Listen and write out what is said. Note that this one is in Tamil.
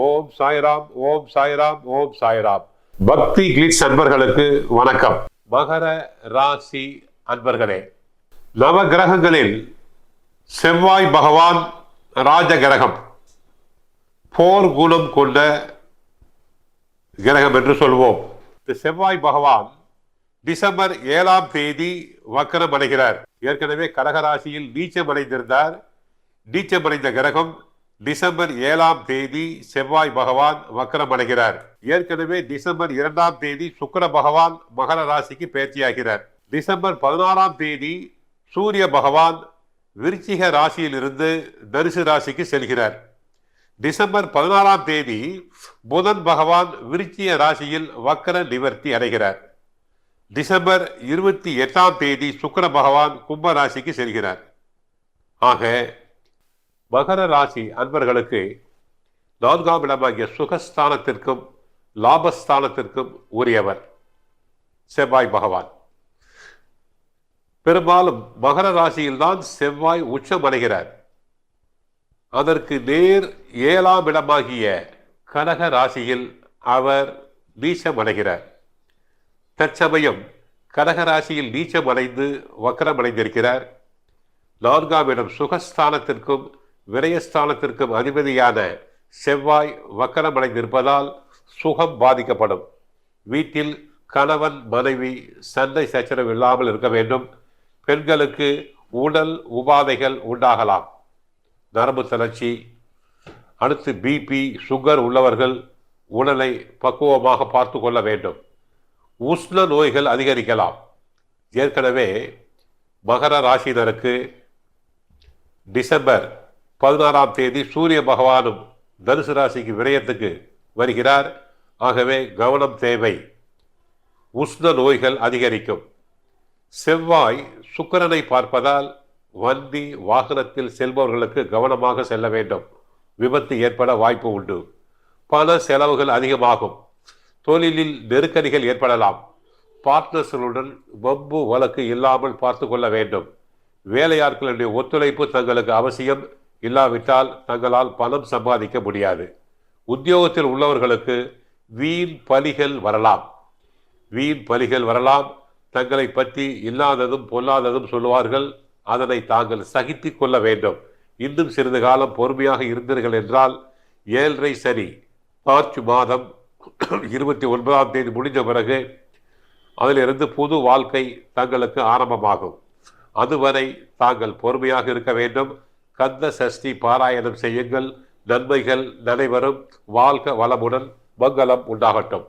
ஓம் சாய்ராம் ஓம் சாய்ராம் ஓம் சாய்ராம். பக்தி கிளிட்ஸ் அன்பர்களுக்கு வணக்கம். மகர ராசி அன்பர்களே நவ கிரகங்களில் செவ்வாய் பகவான் ராஜ கிரகம் போர் குணம் கொண்ட கிரகம் என்று சொல்வோம். இந்த செவ்வாய் பகவான் டிசம்பர் ஏழாம் தேதி வக்கரம் அடைகிறார். ஏற்கனவே கடகராசியில் நீச்சம் அடைந்திருந்தார். நீச்சம் அடைந்த கிரகம் டிசம்பர் ஏழாம் தேதி செவ்வாய் பகவான் வக்கரம் அடைகிறார். ஏற்கனவே டிசம்பர் இரண்டாம் தேதி சுக்கிர பகவான் மகர ராசிக்கு பேச்சியாகிறார் டிசம்பர் பதினாறாம் தேதி சூரிய பகவான் விருச்சிக ராசியிலிருந்து தனுசு ராசிக்கு செல்கிறார். டிசம்பர் பதினாறாம் தேதி புதன் பகவான் விருச்சிய ராசியில் வக்கர நிவர்த்தி அடைகிறார். டிசம்பர் இருபத்தி எட்டாம் தேதி சுக்கிர பகவான் கும்ப ராசிக்கு செல்கிறார். ஆக மகர ராசி அன்பர்களுக்கு நான்காம் இடமாகிய சுகஸ்தானத்திற்கும் லாபஸ்தானத்திற்கும் உரியவர் செவ்வாய் பகவான். பெரும்பாலும் மகர ராசியில்தான் செவ்வாய் உச்சம் அடைகிறார். அதற்கு நேர் ஏழாம் இடமாகிய கனக ராசியில் அவர் நீச்சம் அடைகிறார். தற்சமயம் கனக ராசியில் நீச்சம் அடைந்து வக்கரம் அடைந்திருக்கிறார். நான்காம் இடம் சுகஸ்தானத்திற்கும் விரயஸ்தானத்திற்கு அதிபதியான செவ்வாய் வக்கரமடைந்திருப்பதால் சுகம் பாதிக்கப்படும். வீட்டில் கணவன் மனைவி சண்டை சச்சரவு இல்லாமல் இருக்க வேண்டும். பெண்களுக்கு உடல் உபாதைகள் உண்டாகலாம். நரம்பு தளர்ச்சி அடுத்து பிபி சுகர் உள்ளவர்கள் உடலை பக்குவமாக பார்த்து கொள்ள வேண்டும். உஷ்ண நோய்கள் அதிகரிக்கலாம். ஏற்கனவே மகர ராசினருக்கு டிசம்பர் பதினாறாம் தேதி சூரிய பகவானும் தனுசு ராசிக்கு விரயத்துக்கு வருகிறார். ஆகவே கவனம் தேவை. உஷ்ண நோய்கள் அதிகரிக்கும். செவ்வாய் சுக்கரனை பார்ப்பதால் வண்டி வாகனத்தில் செல்பவர்களுக்கு கவனமாக செல்ல வேண்டும். விபத்து ஏற்பட வாய்ப்பு உண்டு. பல செலவுகள் அதிகமாகும். தொழிலில் நெருக்கடிகள் ஏற்படலாம். பார்ட்னர்ஸுடன் வம்பு வழக்கு இல்லாமல் பார்த்து கொள்ள வேண்டும். வேலையாட்களுடைய ஒத்துழைப்பு தங்களுக்கு அவசியம். இல்லாவிட்டால் தங்களால் பணம் சம்பாதிக்க முடியாது. உத்தியோகத்தில் உள்ளவர்களுக்கு வீண் பலிகள் வரலாம். வீண் பலிகள் வரலாம். தங்களை பற்றி இல்லாததும் பொல்லாததும் சொல்லுவார்கள். அதனை தாங்கள் சகித்து கொள்ள வேண்டும். இன்னும் சிறிது காலம் பொறுமையாக இருந்தீர்கள் என்றால் ஏழரை சரி மார்ச் மாதம் இருபத்தி ஒன்பதாம் தேதி முடிஞ்ச பிறகு அதிலிருந்து புது வாழ்க்கை தங்களுக்கு ஆரம்பமாகும். அதுவரை தாங்கள் பொறுமையாக இருக்க வேண்டும். கந்த சஷ்டி பாராயணம் செய்யுங்கள். நன்மைகள் நடைபெறும். வாழ்க வளமுடன். மங்களம் உண்டாகட்டும்.